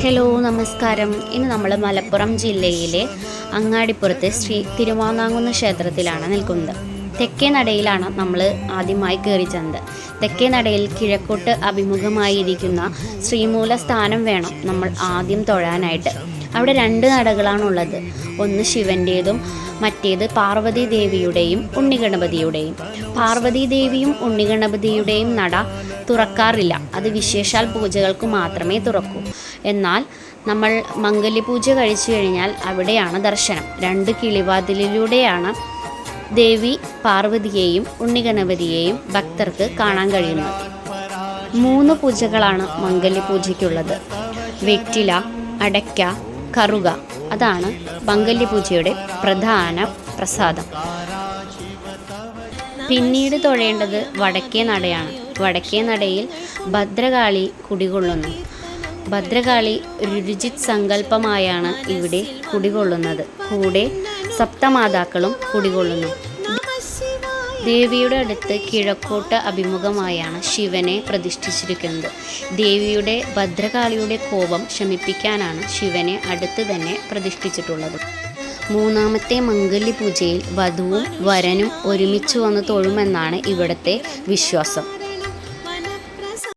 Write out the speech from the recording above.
Hello നമസ്കാരം. ഇന്ന് നമ്മൾ മലപ്പുറം ജില്ലയിലെ അങ്ങാടിപ്പുറത്തെ ശ്രീ തിരുവാനാങ്കുന്ന് ക്ഷേത്രത്തിലാണ് നിൽക്കുന്നത്. തെക്കേ നടയിലാണ് നമ്മൾ ആദ്യമായി കയറി ചെന്നത്. തെക്കേ നടയിൽ കിഴക്കോട്ട് അഭിമുഖമായിരിക്കുന്ന ശ്രീമൂല സ്ഥാനം വേണം നമ്മൾ ആദ്യം തൊഴാനായിട്ട്. അവിടെ രണ്ട് നടകളാണുള്ളത്. ഒന്ന് ശിവന്റേതും മറ്റേത് പാർവതി ദേവിയുടെയും ഉണ്ണിഗണപതിയുടെയും. പാർവതി ദേവിയും ഉണ്ണിഗണപതിയുടെയും നട തുറക്കാറില്ല. അത് വിശേഷാൽ പൂജകൾക്ക് മാത്രമേ തുറക്കൂ. എന്നാൽ നമ്മൾ മംഗല്യപൂജ കഴിച്ചു കഴിഞ്ഞാൽ അവിടെയാണ് ദർശനം. രണ്ട് കിളിവാതിലിലൂടെയാണ് ദേവി പാർവതിയെയും ഉണ്ണിഗണപതിയെയും ഭക്തർക്ക് കാണാൻ കഴിയുന്നത് മൂന്ന് പൂജകളാണ് മംഗല്യ പൂജയ്ക്കുള്ളത്. വെറ്റില അടയ്ക്ക കറുക അതാണ് മംഗല്യപൂജയുടെ പ്രധാന പ്രസാദം. പിന്നീട് തൊഴേണ്ടത് വടക്കേ നടയാണ്. വടക്കേ നടയിൽ ഭദ്രകാളി കുടികൊള്ളുന്നു. ഭദ്രകാളി രുചിത് സങ്കല്പമായാണ് ഇവിടെ കുടികൊള്ളുന്നത്. കൂടെ സപ്തമാതാക്കളും കുടികൊള്ളുന്നു. ദേവിയുടെ അടുത്ത് കിഴക്കോട്ട് അഭിമുഖമായാണ് ശിവനെ പ്രതിഷ്ഠിച്ചിരിക്കുന്നത്. ദേവിയുടെ ഭദ്രകാളിയുടെ കോപം ശമിപ്പിക്കാനാണ് ശിവനെ അടുത്ത് തന്നെ പ്രതിഷ്ഠിച്ചിട്ടുള്ളത്. മൂന്നാമത്തെ മംഗല്യ പൂജയിൽ വധുവും വരനും ഒരുമിച്ച് വന്ന് തൊഴുമെന്നാണ് ഇവിടുത്തെ വിശ്വാസം.